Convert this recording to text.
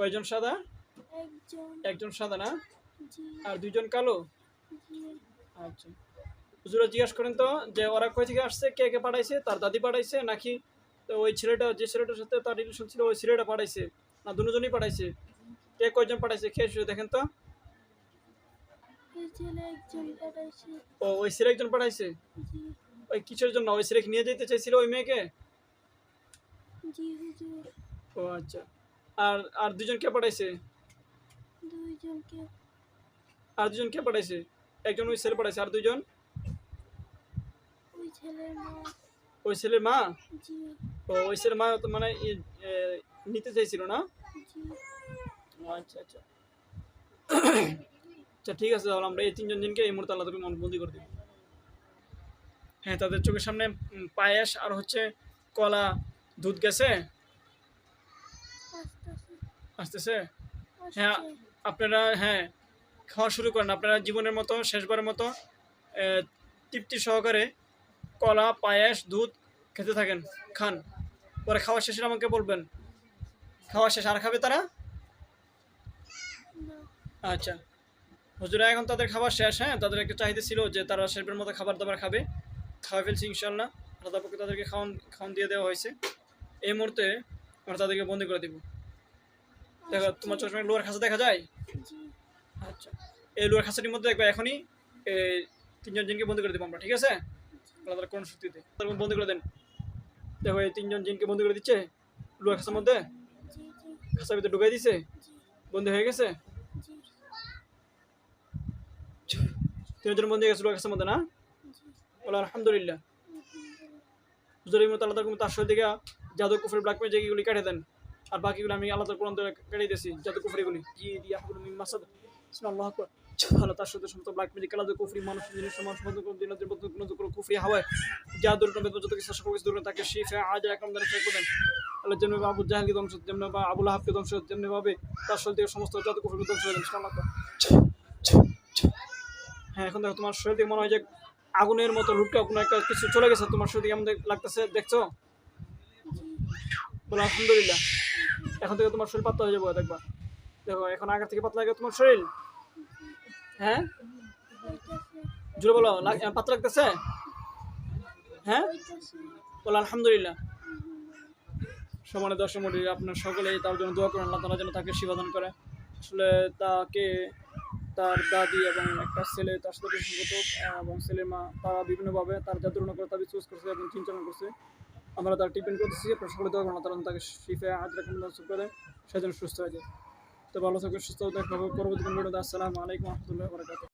কয়জন সাদা? একজন। সাদা না? আর দুইজন কালো? আচ্ছা। হুজুরা জিজ্ঞাসা করেন তো যে ওরা কয় থেকে আসছে কে কে পাঠাইছে তার দাদি পাঠাইছে নাকি তো ওই ছেলেটা যে ছেলেটার সাথে তার রিলেশন ছিল ওই ছেলেটা পাঠাইছে না দুজনই পাঠাইছে? কে কয়জন পাঠাইছে কে দেখেন তো। ছেলে ও ওই ছেলে একজন পাঠাইছে? ওই কিসের জন্য? ওই ছেলেকে নিয়ে যেতে চাইছিল ওই মেয়েকে? ও আচ্ছা। আর আর দুজন কে পাঠাইছে? আর দুজন কে পাঠাইছে? একজন ওই ছেলে পাঠাইছে আর দুজন ওই ছেলের মা। ওই ছেলের মা? ও ওই ছেলের মা তো মানে নিতে চাইছিল না? আচ্ছা আচ্ছা। আচ্ছা ঠিক আছে তাহলে আমরা এই তিনজন দিনকে এই মুহূর্তে আল্লাহ তুমি মনবন্দি করে দিই হ্যাঁ তাদের চোখের সামনে পায়েস আর হচ্ছে কলা দুধ গেছে। আসতেছে। হ্যাঁ আপনারা হ্যাঁ খাওয়া শুরু করেন। আপনারা জীবনের মতো শেষবারের মতো তৃপ্তি সহকারে কলা পায়েস দুধ খেতে থাকেন খান। পরে খাওয়া শেষে আমাকে বলবেন খাওয়া শেষ আর খাবে তারা? আচ্ছা। হুজুরা এখন তাদের খাবার শেষ হ্যাঁ তাদের একটা চাহিদা ছিল যে তারা শেষের মতো খাবার দাবার খাবে। খাওয়া ফেলছি ইনশাল্লাহ পক্ষে তাদেরকে খাওয়ান খাওয়ান দিয়ে দেওয়া হয়েছে। এই মুহূর্তে আমরা তাদেরকে বন্দি করে দিব। দেখো তোমার চশমায় লোয়ার খাঁচা দেখা যায়? আচ্ছা। এই লোয়ার খাঁচাটির মধ্যে দেখবে এখনই এই তিনজন জিনকে বন্দি করে দেবো আমরা ঠিক আছে? তালা কোন শক্তিতে। তারপর বন্দি করে দেন। দেখো এই তিনজন জিনকে বন্দি করে দিচ্ছে লোয়ার খাঁচার মধ্যে? খাঁচার ভিতরে ঢুকাই দিছে? জি। বন্দি হয়ে গেছে? তিনজন বন্দি হয়ে গেছে লোয়ার খাঁচার মধ্যে না? বলে আলহামদুলিল্লাহ। এই আল্লাহ তার তার সহিত জাদু কুফরি ব্ল্যাক ম্যাজিক এগুলি কেটে দেন। আর বাকিগুলো আমি তার কোরআন ধরে কেটে দিয়েছি জাদু কুফরিগুলি। জি দিয়া মিন মাসাদ আল্লাহ তার সাথে সমস্ত ব্ল্যাক আলাদা কুফরি, মানুষ, জিনিস কোনো কোনো কুফরি হাওয়ায় জাদুর নবে যত কিছু সকল কিছু তাকে আজ একরম দানে দেন আবু জাহালকে ধ্বংস, যেমনি বা আবুল হাবকে ধ্বংস, যেমনি ভাবে তার শরীর থেকে সমস্ত জাদু কুফরি ধ্বংস হয়ে দেন হ্যাঁ এখন দেখো তোমার শরীর থেকে মনে হয় যে আগুনের মতো লুটকা কোনো একটা কিছু চলে গেছে, তোমার শরীর থেকে দেখ- লাগতেছে, দেখছ? বলো, আলহামদুলিল্লাহ। এখন থেকে তোমার শরীর পাতলা হয়ে যাবে, দেখবা। দেখো, এখন আগের থেকে পাতলা লাগে তোমার শরীর। হ্যাঁ? জোরে বলো পাতলা লাগতেছে? হ্যাঁ? বলো, আলহামদুলিল্লাহ। সমানে দর্শক আপনার সকলেই তার জন্য দোয়া করেন, আল্লাহ তালা যেন তাকে শিবাদান করে। আসলে তাকে, তার দাদি এবং একটা ছেলে, তার সাথে এবং ছেলের মা, তারা বিভিন্নভাবে তার জাদুরণ করে তার চুজ করছে এবং চিন্তা করছে। আমরা তার ট্রিটমেন্ট করতেছি আপনার সকলে দোয়া করেন তারা তাকে শিফে হাত রাখুন করে সেজন্য সুস্থ হয়ে যায়। তো ভালো থাকবে সুস্থ হবে পরবর্তী কোনো আসসালামু আলাইকুম, রহমতুল্লাহ বরকাত